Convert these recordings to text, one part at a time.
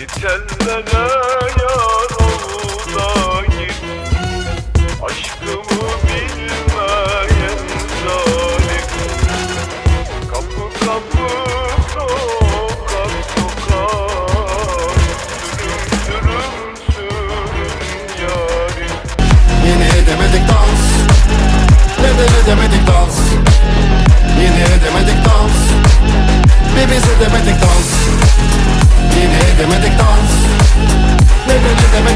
Git ellere yar ol Aşkımı bilmeyen zalim. Kapı kapı sokak sokak. Sürüm sürüm sürüm yarim. Yine edemedik dans. Neden edemedik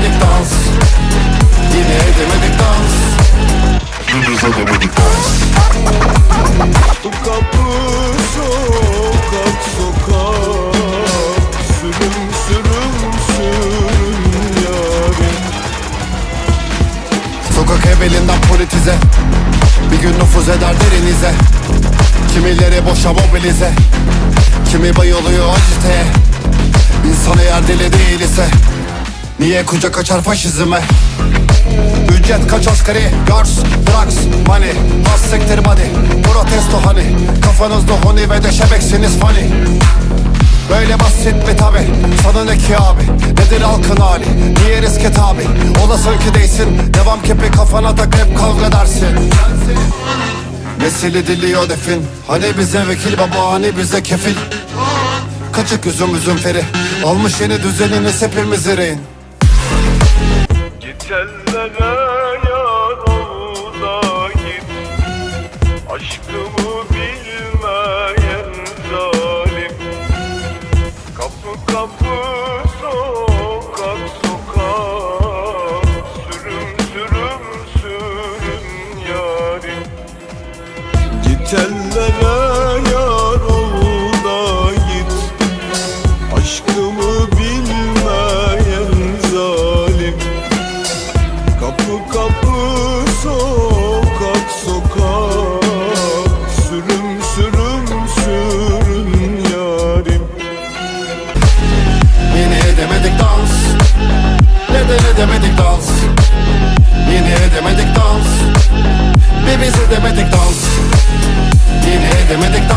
edemedik dans. Yine edemedik dans. Biz edemedik dans. Kapı sokak sokak. Sürüm sürüm sürüm yarim Sokak evvelinden politize. Bir gün nüfuz eder derinize. Kimileri boşa mobilize. Kimi bayılıyor aciteye. İnsan eğer deli değil ise Niye kucak açar faşizme? Ücret kaç asgari Girls, drugs, money. Bas sektir body Protesto hani Kafanızda honi ve deşebeksiniz funny. Böyle basit mi tabi? Sana ne ki abi? Nedir halkın hali? Niye riske tabi? Olasın ki değilsin. Devam kepi kafana tak hep kavga dersin Nesil ediliyor defin. Hani bize vekil baba hani bize kefil. Kaçık üzüm üzüm feri. Almış yeni düzeniniz hepimizi rehin Ol da git Aşkımı bilmeyen zalim. Kapı kapı sokak sokak Sürüm sürüm sürüm yarim. Git ellere Kapı sokak sokak. Sürüm sürüm sürüm yarim. Yine edemedik dans. Neden edemedik dans? Yine edemedik dans. Bir biz edemedik dans. Yine edemedik dans